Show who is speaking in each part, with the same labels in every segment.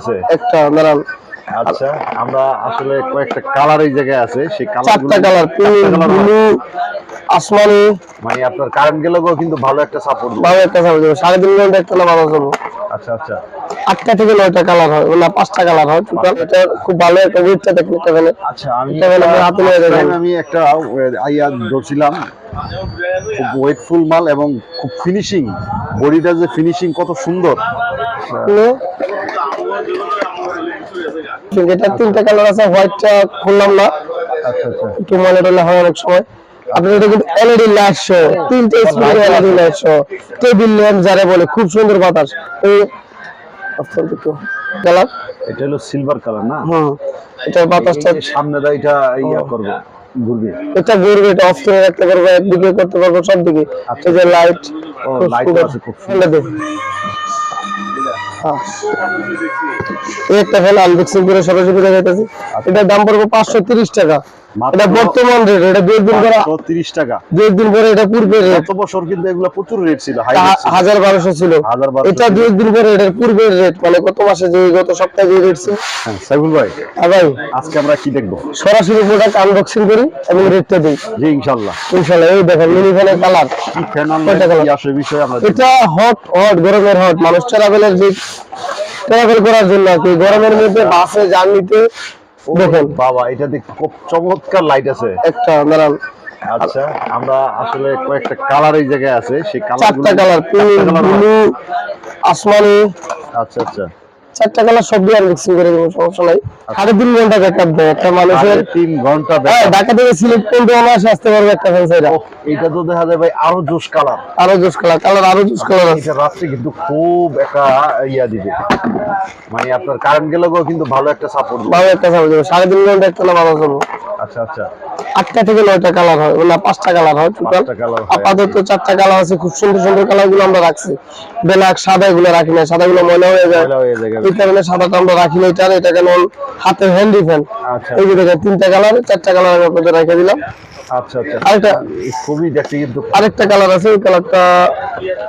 Speaker 1: আছে?
Speaker 2: একটা দাঁড়ান
Speaker 1: আচ্ছা আমরা আসলে কয়েকটা কালার এই জায়গায় আছে। সেই কালার
Speaker 2: কালার ব্লু আসমানি।
Speaker 1: মানে আপনার কারেন্ট গেলেও কিন্তু ভালো একটা সাপোর্ট
Speaker 2: ভালো একটা সাপোর্ট সাড়ে তিন ঘণ্টা একটা ভালো চলবো।
Speaker 1: আচ্ছা আচ্ছা।
Speaker 2: আটটা থেকে নয়টা কালার হয় না পাঁচটা কালার হয়। টোটাল এটা খুব ভালো একটা ওয়েটটা দেখুন একটা ফ্যানের
Speaker 1: আচ্ছা আমি
Speaker 2: এটা হলো আমার হাতে নিয়ে দেখেন।
Speaker 1: আমি একটা আইয়া ধরছিলাম। খুব ওয়েটফুল মাল এবং খুব ফিনিশিং বডিটা যে ফিনিশিং কত সুন্দর।
Speaker 2: এটা তিনটা কালার আছে হোয়াইটটা খুললাম না।
Speaker 1: আচ্ছা আচ্ছা।
Speaker 2: একটু মনে টলে হয় অনেক সময়। আপনার এটা কিন্তু এলইডি লাইট শো তিনটে স্পিডের LED light show table lamp যারা বলে খুব সুন্দর বাতাস। এই কালার।
Speaker 1: এটা হলো সিলভার কালার না?
Speaker 2: হুম এটা বাতাসটা
Speaker 1: সামনে দা এটা ইয়া করবে ঘুরবে।
Speaker 2: এটা ঘুরবে এটা অফ করে রাখতে পারব একদিকে করতে পারব সব দিকে। এই যে লাইট
Speaker 1: ও, খুব সুন্দর।
Speaker 2: একটা ফ্যান আনবক্সিং করে সরাসরি দেখাইতেছি। এটার দাম পড়বে পাঁচশো টাকা। এটা বর্তমান রেট এটা দুই দিন পরে
Speaker 1: 30 টাকা।
Speaker 2: দুই দিন পরে এটা পূর্বে রেট
Speaker 1: গত বছর কিন্তু এগুলো প্রচুর রেট ছিল হাই
Speaker 2: হাজার বারোশো ছিল। এটা দুই দিন পরে এটার পূর্বের রেট মানে গত মাসে যে গত সপ্তাহে যে রেট ছিল।
Speaker 1: হ্যাঁ সাইফুল ভাই
Speaker 2: ভাই।
Speaker 1: আজকে আমরা কি দেখব?
Speaker 2: সরাসরি প্রোডাক্ট আনবক্সিং করি এবং রেটটা দিই।
Speaker 1: জি ইনশাআল্লাহ।
Speaker 2: ইনশাল্লাহ এই দেখেন কালার
Speaker 1: কি ফ্যান
Speaker 2: কয়টা
Speaker 1: আনলেন
Speaker 2: colour?
Speaker 1: কি আসলে বিষয়ে আমরা
Speaker 2: এটা হট হট গরমের হট মানুষ ট্রাভেলের যে ট্রাভেল করার জন্য কি। গরমের মধ্যে বাসে জার্নিতে দেখেন।
Speaker 1: বাবা এটা দেখ খুব চমৎকার লাইট আছে।
Speaker 2: একটা দাঁড়ান।
Speaker 1: আচ্ছা আমরা আসলে কয়েকটা কালার এই জায়গায় আছে। সেই কালার
Speaker 2: চারটা কালার পিঙ্ক ব্লু আসমানি।
Speaker 1: আচ্ছা আচ্ছা।
Speaker 2: চারটা কালার সব দিয়ে আনবক্সিং করে দেবো সমস্যা নাই। সাড়ে তিন ঘণ্টা ব্যাকআপ দেয় একটা মানুষের।
Speaker 1: তিন ঘণ্টা
Speaker 2: হ্যাঁ ঢাকা থেকে সিলেক্ট করতে অনায়াসে আসতে পারবে একটা ফ্যান্সাইরা
Speaker 1: এটা তো দেখা যায় ভাই আরও জোস কালার
Speaker 2: আরও জোস কালার কালার আরও জোস কালার আছে।
Speaker 1: এটা রাত্রে কিন্তু খুব একটা ইয়া দিবে। মানে আপনার কারেন্ট গেলেও কিন্তু ভালো একটা সাপোর্ট
Speaker 2: ভালো একটা সাপোর্ট দেবে। সাড়ে তিন ঘণ্টা একটা ভালো চলবো
Speaker 1: আচ্ছা আচ্ছা
Speaker 2: আটটা থেকে নয়টা কালার হয় না পাঁচটা কালার হয় টোটাল। আপাতত চারটা কালার আছে খুব সুন্দর সুন্দর কালারগুলো আমরা রাখছি ব্ল্যাক সাদা গুলো রাখি না সাদা গুলো ময়লা হয়ে যায়। এই কারণে সাদাটা আমরা রাখি না এটা এটা কেন হাতে হ্যান্ডি ফ্যান
Speaker 1: আচ্ছা।
Speaker 2: এই যে দেখেন তিনটা কালার চারটা কালার আমি আপনাদের রেখে দিলাম
Speaker 1: আচ্ছা আচ্ছা।
Speaker 2: আরেকটা
Speaker 1: খুবই দেখতে কিন্তু
Speaker 2: আরেকটা কালার আছে ওই কালারটা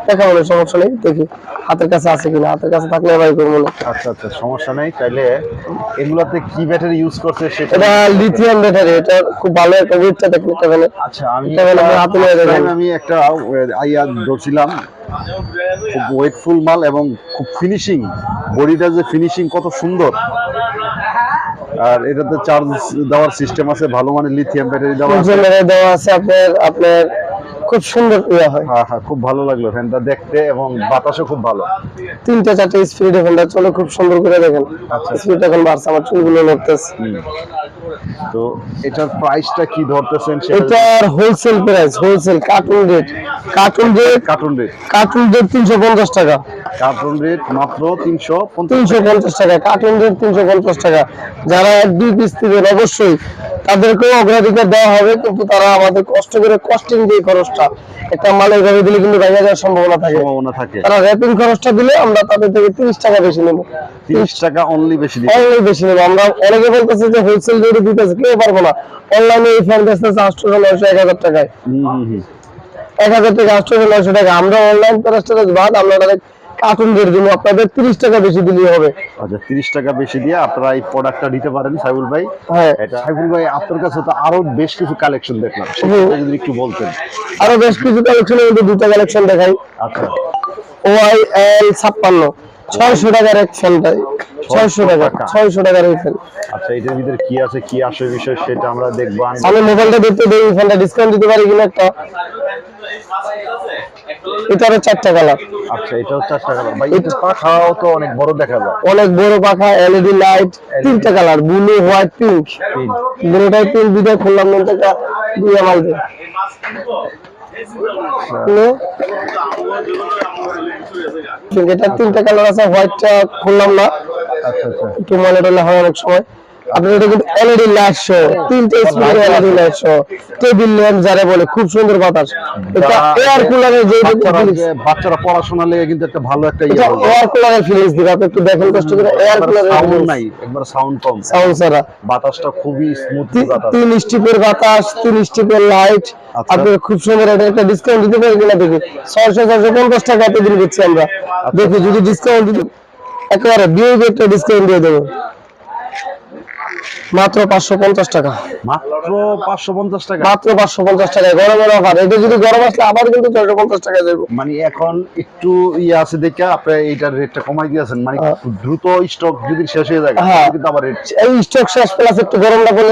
Speaker 2: দেখা বলে সমস্যা নেই দেখি। হাতের কাছে আছে কিনা হাতের কাছে থাকলে করব না।
Speaker 1: আচ্ছা আচ্ছা সমস্যা নেই। তাইলে এগুলাতে কি ব্যাটারি ইউজ করছে সেটা
Speaker 2: এটা লিথিয়াম ব্যাটারি এটা খুব ভালো একটা ওয়েটটা দেখুন
Speaker 1: আচ্ছা আমি
Speaker 2: এটা হলো আমার হাতে নিয়ে দেখেন।
Speaker 1: আমি একটা আইয়া ধরছিলাম। খুব ওয়েটফুল মাল এবং খুব ফিনিশিং বডিটা যে ফিনিশিং কত সুন্দর। আর এটাতে চার্জ দেওয়ার সিস্টেম আছে ভালো মানে লিথিয়াম ব্যাটারি দেওয়া আছে।
Speaker 2: দেওয়া আছে আপনার আপনার খুব সুন্দর ইয়ে হয়।
Speaker 1: হ্যাঁ হ্যাঁ খুব ভালো লাগল ফ্যানটা দেখতে এবং বাতাসও খুব ভালো।
Speaker 2: তিনটা চারটে স্পিড ফ্যানটা চলে খুব সুন্দর করে দেখেন।
Speaker 1: আচ্ছা।
Speaker 2: স্পিড এখন বাড়ছে আমার চুলগুলো নড়তেছে।
Speaker 1: তো এটার প্রাইসটা কি ধরতেছেন
Speaker 2: এটার wholesale price wholesale carton rate carton rate
Speaker 1: carton rate
Speaker 2: carton rate তিনশো পঞ্চাশ টাকা।
Speaker 1: কার্টুন রেট মাত্র তিনশো
Speaker 2: তিনশো পঞ্চাশ টাকা কার্টুন রেট তিনশো পঞ্চাশ টাকা। যারা এক দুই পিস দিবেন অবশ্যই তাদেরকেও অগ্রাধিকার দেওয়া হবে কিন্তু তারা আমাদের কষ্ট করে কস্টিং দিয়ে খরচটা একটা দিলে কিন্তু ভেঙে যাওয়ার সম্ভাবনা থাকে।
Speaker 1: সম্ভাবনা থাকে।
Speaker 2: তারা র্যাপিং খরচটা দিলে আমরা তাদের থেকে তিরিশ টাকা বেশি নেব।
Speaker 1: তিরিশ টাকা অনলি বেশি
Speaker 2: অনলাইন বেশি নেব। আমরা অনেকে বলতেছে যে হোলসেল রেটে দিতেছে কেউ পারব না। অনলাইনে এই আটশো নয়শো এক হাজার টাকায়। এক হাজার থেকে আটশো নয়শো টাকা। আমরা অনলাইন প্রাইসটা বাদ আমরা ডাইরেক্ট কার্টুন রেট দিব আপনাদের তিরিশ টাকা বেশি দিলেই হবে।
Speaker 1: আচ্ছা তিরিশ টাকা বেশি দিয়ে আপনারা এই প্রোডাক্টটা নিতে পারেন সাইবুল ভাই।
Speaker 2: হ্যাঁ।
Speaker 1: এটা সাইবুল ভাই আপনার কাছে তো আরও বেশ কিছু কালেকশন দেখলাম। সেটা যদি একটু বলতেন।
Speaker 2: আরও বেশ কিছু কালেকশনের মধ্যে দুটো কালেকশন দেখাই।
Speaker 1: আচ্ছা।
Speaker 2: ওয়াই এল ছাপ্পান্ন। ছয়শো টাকার এক ফ্যানটাই ছয়শো টাকা
Speaker 1: টাকা।
Speaker 2: ছয়শো টাকার এই
Speaker 1: আচ্ছা এটার ভিতরে কি আছে কি আসে বিষয় সেটা আমরা দেখব।
Speaker 2: আমি মোবাইলটা দেখতে দেই ডিসকাউন্ট দিতে পারি কিনা একটা। এটারও চারটা কালার।
Speaker 1: আচ্ছা এটাও চারটা কালার। ভাই এটা পাখাও তো অনেক বড় দেখা যায়।
Speaker 2: অনেক বড় পাখা এলইডি লাইট তিনটা কালার ব্লু হোয়াইট পিঙ্ক। ব্লুটাই পিঙ্ক দুটো খুললাম না টাকা দিয়ে মাল দিয়ে এটা তিনটা কালার আছে হোয়াইটটা খুললাম না।
Speaker 1: আচ্ছা আচ্ছা।
Speaker 2: একটু মনে টলে হয় অনেক সময়। আপনার এটা কিন্তু এলইডি লাইট শো তিনটে স্পিডের LED light show table lamp যারা বলে খুব সুন্দর বাতাস। এটা এয়ার কুলারের যে
Speaker 1: বাচ্চারা পড়াশোনা লেগে কিন্তু একটা ভালো একটা ইয়ে
Speaker 2: এটা এয়ার কুলারের ফিলিংস দিবে আপনি একটু দেখেন কষ্ট করে এয়ার কুলারের
Speaker 1: সাউন্ড নাই একবার সাউন্ড কম।
Speaker 2: সাউন্ড ছাড়া।
Speaker 1: বাতাসটা খুবই স্মুথ বাতাস।
Speaker 2: তিন স্টিপের বাতাস তিন স্টিপের লাইট
Speaker 1: আচ্ছা।
Speaker 2: আপনি খুব সুন্দর একটা একটা ডিসকাউন্ট দিতে পারি কিনা দেখি। ছয়শো ছয়শো পঞ্চাশ টাকা এতদিন দিচ্ছি আমরা। দেখি যদি ডিসকাউন্ট দিতে একেবারে একটা ডিসকাউন্ট দিয়ে দেবো। মাত্র পাঁচশো পঞ্চাশ টাকা।
Speaker 1: মাত্র পাঁচশো পঞ্চাশ টাকা।
Speaker 2: মাত্র পাঁচশো পঞ্চাশ টাকায় গরমের অফার এটা যদি গরম আসলে আবার কিন্তু ছয়শো পঞ্চাশ দেবো
Speaker 1: মানে এখন একটু ইয়ে আছে দেখে আপনি এইটার রেটটা কমাই দিয়েছেন। মানে
Speaker 2: হ্যাঁ।
Speaker 1: দ্রুত স্টক যদি শেষ হয়ে যায়
Speaker 2: হ্যাঁ।
Speaker 1: কিন্তু আবার রেট
Speaker 2: এই স্টক শেষ প্লাস একটু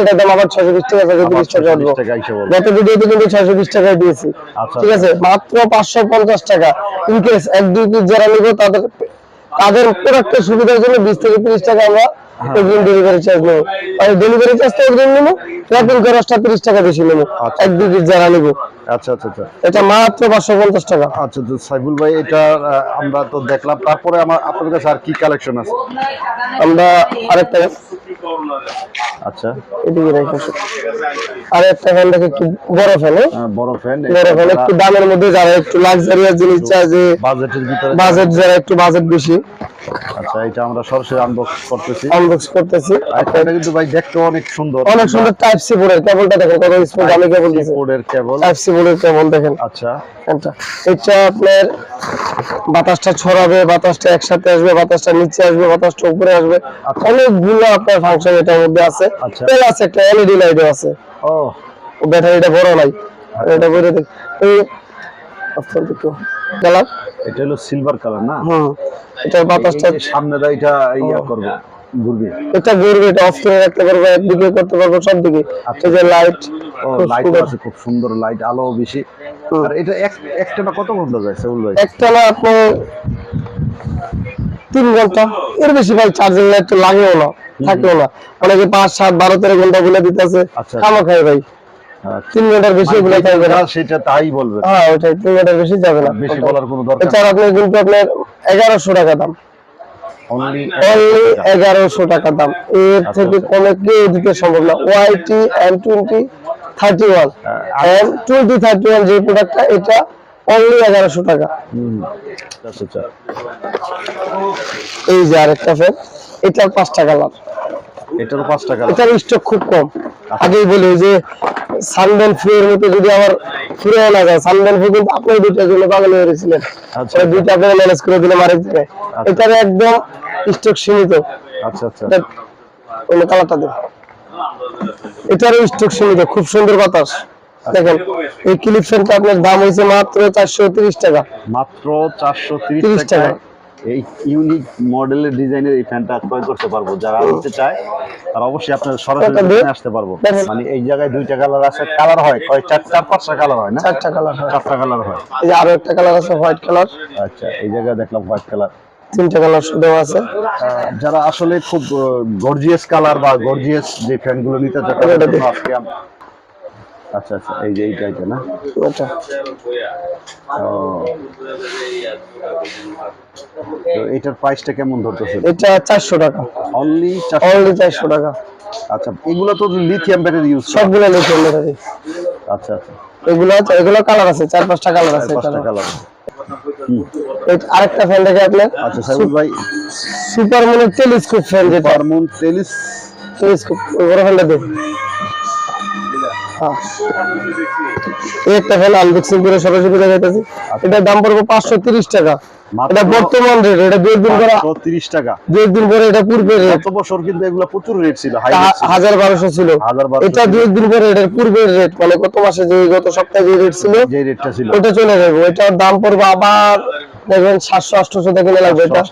Speaker 2: এটা দাম আবার ছয়শো বিশ টাকা ছয়শো টাকা উঠবো
Speaker 1: টাকা
Speaker 2: গত ভিডিওতে কিন্তু ছয়শো বিশ টাকায় দিয়েছি।
Speaker 1: আচ্ছা।
Speaker 2: ঠিক আছে? মাত্র পাঁচশো পঞ্চাশ টাকা। ইনকেস এক দুই পিস যারা নিবো তাদের তাদের প্রোডাক্টের সুবিধার জন্য বিশ থেকে তিরিশ টাকা আমরা অগ্রিম ডেলিভারি চার্জ নেব। আর ডেলিভারি চার্জটা একজন নেব খরচটা তিরিশ টাকা বেশি নেব।
Speaker 1: আচ্ছা।
Speaker 2: এক দুই পিস যারা নেব।
Speaker 1: আচ্ছা আচ্ছা আচ্ছা।
Speaker 2: এটা মাত্র পাঁচশো পঞ্চাশ টাকা।
Speaker 1: আচ্ছা তো সাইফুল ভাই এটা আমরা তো দেখলাম। তারপরে আমার আপনার কাছে আর কি কালেকশন আছে?
Speaker 2: আমরা আরেকটা
Speaker 1: আচ্ছা।
Speaker 2: এদিকে রেখে আর একটা ফ্যান দেখে একটু বড় ফ্যান
Speaker 1: বড় ফ্যান
Speaker 2: বড় ফ্যান একটু দামের মধ্যে যারা একটু লাক্সারিয়াস জিনিস চায় যে
Speaker 1: বাজেটের ভিতরে
Speaker 2: বাজেট যারা একটু বাজেট বেশি।
Speaker 1: আচ্ছা এটা আমরা সরাসরি আনবক্স করতেছি।
Speaker 2: আনবক্স করতেছি।
Speaker 1: এটা কিন্তু ভাই দেখতে অনেক সুন্দর।
Speaker 2: অনেক সুন্দর টাইপ সি বোর্ডের কেবলটা দেখেন কত স্মুথ আমি কেবল দিছি
Speaker 1: কোডের কেবল
Speaker 2: টাইপ সি বোর্ডের কেবল দেখেন।
Speaker 1: আচ্ছা।
Speaker 2: এটা এটা আপনার বাতাসটা ছড়াবে বাতাসটা একসাথে আসবে বাতাসটা নিচে আসবে বাতাসটা উপরে আসবে।
Speaker 1: আচ্ছা।
Speaker 2: অনেকগুলো আপনার ফাংশন এটার মধ্যে আছে।
Speaker 1: আচ্ছা।
Speaker 2: প্লাস একটা এলইডি লাইটও আছে।
Speaker 1: ও।
Speaker 2: ব্যাটারিটা বড় নাই। এটা বলে দেখ গেলাম
Speaker 1: এটা হলো সিলভার কালার না?
Speaker 2: হুম এটা বাতাসটা
Speaker 1: সামনে দা এটা ইয়া করবে ঘুরবে।
Speaker 2: এটা ঘুরবে এটা অফ করে রাখতে পারব একদিকে করতে পারব সব দিকে
Speaker 1: আচ্ছা।
Speaker 2: যে লাইট
Speaker 1: লাইট আছে খুব সুন্দর লাইট আলো বেশি। এটা এক একটা না কত ঘণ্টা যায় সেউল ভাই?
Speaker 2: একটা আপনি তিন ঘণ্টা। এর বেশি ভাই চার্জিং লাইট তো লাগেও না থাকেও না। অনেকে পাঁচ সাত বারো তেরো ঘণ্টা বলে দিতেছে
Speaker 1: আচ্ছা।
Speaker 2: খামা খাই ভাই।
Speaker 1: আচ্ছা।
Speaker 2: তিন ঘণ্টার বেশি বলে
Speaker 1: মানে
Speaker 2: না
Speaker 1: সেটা তাই বলবে
Speaker 2: হ্যাঁ তিন ঘণ্টার বেশি যাবে না।
Speaker 1: বেশি বলার কোনো দরকার
Speaker 2: এছাড়া আপনি কিন্তু আপনার এগারোশো টাকা দাম।
Speaker 1: অনলি
Speaker 2: এগারোশো টাকা। দাম। এর
Speaker 1: আচ্ছা,
Speaker 2: থেকে কমে কেউ দিতে সম্ভব না। YT M twenty thirty one M twenty thirty one যে প্রোডাক্টটা এটা অনলি এগারোশো টাকা।
Speaker 1: আচ্ছা আচ্ছা
Speaker 2: এই যে আরেকটা ফ্যান এটার পাঁচটা কালার
Speaker 1: এটারও পাঁচ টাকা
Speaker 2: এটার স্টক খুব কম। আগেই বলি যে সানবেন ফ্রি মতো যদি আমার ফ্রি না যায় সানবেন ফ্রি কিন্তু আপনি দুইটার জন্য পাগল হয়ে গেছিলেন।
Speaker 1: আচ্ছা।
Speaker 2: দুইটা আপনারা ম্যানেজ করে দিলাম আরেক জায়গায়। এটার একদম স্টক সীমিত।
Speaker 1: আচ্ছা আচ্ছা।
Speaker 2: কালারটা এটারও স্টক সীমিত খুব সুন্দর বাতাস। দেখেন এই ক্লিপ ফ্যানটা আপনার দাম হয়েছে মাত্র চারশো তিরিশ টাকা।
Speaker 1: মাত্র চারশো টাকা। এই ইউনিক মডেলের ডিজাইনের এই ফ্যানটা ক্রয় করতে পারব। যারা নিতে চায় তারা অবশ্যই আপনার সরাসরি আসতে পারব। মানে এই জায়গায় দুইটা কালার আছে কালার হয় কয় চার চার পাঁচটা কালার হয় না?
Speaker 2: চারটা কালার হয়।
Speaker 1: চারটা কালার হয়।
Speaker 2: এই যে আরও একটা কালার আছে হোয়াইট কালার
Speaker 1: আচ্ছা এই জায়গায় দেখলাম হোয়াইট কালার
Speaker 2: তিনটা কালার শুধু আছে।
Speaker 1: যারা আসলে খুব গর্জিয়াস কালার বা গর্জিয়াস যে ফ্যানগুলো নিতে আচ্ছা আচ্ছা এই যে এইটা না?
Speaker 2: এটা
Speaker 1: ও। তো এটার প্রাইসটা কেমন ধরতেছে?
Speaker 2: এটা চারশো টাকা।
Speaker 1: অনলি
Speaker 2: অনলি চারশো টাকা।
Speaker 1: আচ্ছা এগুলো তো লিথিয়াম ব্যাটারি ইউজ
Speaker 2: সবগুলো লিথিয়াম ব্যাটারি
Speaker 1: আচ্ছা আচ্ছা।
Speaker 2: এগুলো এগুলো কালার আছে চার পাঁচটা কালার আছে
Speaker 1: পাঁচটা কালার
Speaker 2: আরেকটা ফ্যান দেখে আপনি?
Speaker 1: আচ্ছা সাইবুল ভাই।
Speaker 2: সুপার মুন টেলিস্কোপ ফ্যান যেটা।
Speaker 1: টেলিস
Speaker 2: টেলিস্কোপ বড় ফ্যানটা দেখ হ্যাঁ। একটা ফ্যান আলবেক্সিং করে সরাসরি দেখাইতেছি। এটার দাম পড়বে পাঁচশো তিরিশ টাকা। এটা বর্তমান রেট এটা দুই দিন পরে
Speaker 1: তিরিশ টাকা।
Speaker 2: দুই দিন পরে এটা পূর্বের রেট
Speaker 1: গত বছর কিন্তু এগুলো প্রচুর রেট ছিল হাই রেট ছিল।
Speaker 2: এটা দুই দিন পরে এটার পূর্বের রেট মানে মাসে যে গত সপ্তাহে যে রেট ছিল
Speaker 1: যে রেটটা ছিল।
Speaker 2: ওটা চলে যাবে। ওইটার দাম পড়বে আবার দেখবেন সাতশো আটশো টাকা কিনে লাগবে। এটা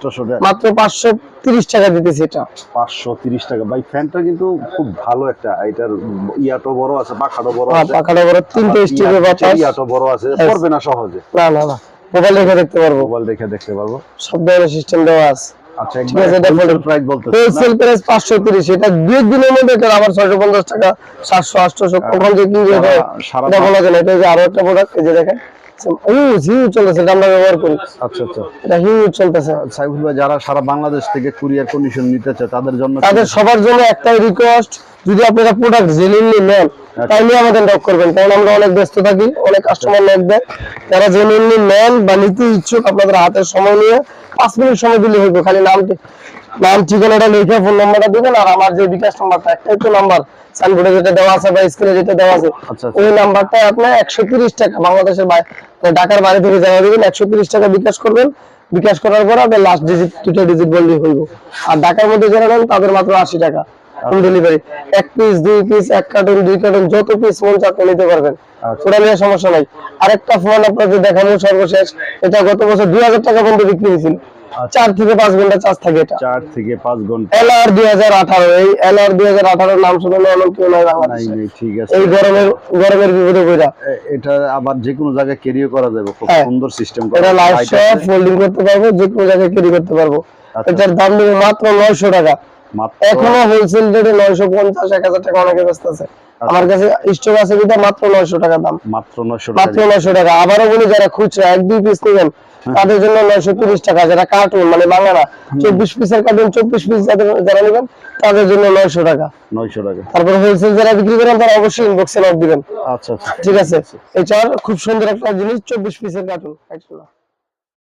Speaker 2: মাত্র পাঁচশো তিরিশ টাকা দিতেছি এটা।
Speaker 1: পাঁচশো তিরিশ টাকা। ভাই ফ্যানটা কিন্তু খুব ভালো একটা এটার ইয়াটো বড় আছে পাখাটো বড়
Speaker 2: হ্যাঁ,
Speaker 1: আছে।
Speaker 2: পাখাটা বড় তিনটে স্টিপে
Speaker 1: ইয়া-
Speaker 2: বাতাস।
Speaker 1: ইয়াটো বড় আছে। পড়বে না সহজে।
Speaker 2: না না না। মোবাইল রেখে দেখতে পারব।
Speaker 1: মোবাইল দেখে দেখতে পারব।
Speaker 2: সব ধরনের সিস্টেম দেওয়া আছে।
Speaker 1: আচ্ছা
Speaker 2: ঠিক আছে, এটা বলুন।
Speaker 1: প্রাইস বলতে
Speaker 2: হোলসেল প্রাইস পাঁচশো তিরিশ এটা দুই দিনের মধ্যে এটা আবার টাকা কখন যে এটা বলা যায় এটা যে আরও একটা প্রোডাক্ট এই যে দেখেন চলতেছে এটা আমরা ব্যবহার করি।
Speaker 1: আচ্ছা আচ্ছা।
Speaker 2: এটা চলতেছে।
Speaker 1: সাইফুল ভাই যারা সারা বাংলাদেশ থেকে কুরিয়ার কন্ডিশন নিতে চায় তাদের জন্য
Speaker 2: তাদের সবার জন্য একটাই রিকোয়েস্ট যদি আপনারা প্রোডাক্ট জেনুইনলি নেন তাইলে আমাদের নক করবেন কারণ আমরা অনেক ব্যস্ত থাকি অনেক কাস্টমার নক দেয়। যারা জেনুইনলি নেন বা নিতে ইচ্ছুক আপনাদের হাতের সময় নিয়ে পাঁচ মিনিট সময় দিলে হইবে খালি নামটি। নাম ঠিকানাটা লিখে ফোন নাম্বারটা দিবেন আর আমার যে বিকাশ নাম্বারটা একটাই তো নাম্বার। সাইনবোর্ডে যেটা দেওয়া আছে বা স্ক্রিনে যেটা দেওয়া আছে
Speaker 1: আচ্ছা, আচ্ছা।
Speaker 2: ওই নাম্বারটা আপনার একশো তিরিশ টাকা বাংলাদেশের বাইরে মানে ঢাকার বাইরে থেকে জানিয়ে দিবেন একশো তিরিশ টাকা বিকাশ করবেন। বিকাশ করার পর আপনার লাস্ট ডিজিট দুটো ডিজিট বললেই হইব। আর ঢাকার মধ্যে যারা নেন তাদের মাত্র আশি টাকা। হোম ডেলিভারি এক পিস দুই পিস এক কার্টুন দুই কার্টুন যত পিস মন নিতে পারবেন।
Speaker 1: আচ্ছা।
Speaker 2: ওটা নিয়ে সমস্যা নাই। আরেকটা ফোন সর্বশেষ। এটা গত বছর দুই হাজার টাকা পর্যন্ত বিক্রি হয়েছিল। চার থেকে পাঁচ ঘণ্টা চার্জ থাকে এটা।
Speaker 1: চার থেকে পাঁচ ঘণ্টা।
Speaker 2: এলআর দুই হাজার আঠারো। এই এলআর দুই হাজার আঠারোর নাম শুনে এমন কেউ নাই বাংলাদেশে।
Speaker 1: নাই ঠিক আছে।
Speaker 2: এই গরমের গরমের বিপদে বইরা
Speaker 1: এটা আবার যে কোনো জায়গায় ক্যারিও করা যাবে। খুব
Speaker 2: হ্যাঁ।
Speaker 1: সুন্দর সিস্টেম
Speaker 2: এটা ফোল্ডিং করতে পারব যে কোনো জায়গায় ক্যারি করতে পারব।
Speaker 1: আচ্ছা।
Speaker 2: এটার দাম দেবো মাত্র নয়শো টাকা। এখনও হোলসেল রেটে নয়শো পঞ্চাশ এক হাজার টাকা অনেকে ব্যস্ত আছে। আমার কাছে স্টক আছে মাত্র নয়শো টাকা দাম।
Speaker 1: মাত্র নয়শো
Speaker 2: মাত্র নয়শো টাকা। আবারও বলি যারা খুচরা এক দুই পিস নেবেন তাদের জন্য নয়শো তিরিশ টাকা। যারা কার্টুন মানে বাংলা চব্বিশ পিসের কার্টুন চব্বিশ পিস যাদের যারা নেবেন তাদের জন্য নয়শো টাকা।
Speaker 1: নয়শো টাকা।
Speaker 2: তারপর হোলসেল যারা বিক্রি করেন তারা অবশ্যই ইনবক্সে নোট দিবেন।
Speaker 1: আচ্ছা আচ্ছা।
Speaker 2: ঠিক আছে? এটা খুব সুন্দর একটা জিনিস চব্বিশ পিসের কার্টুন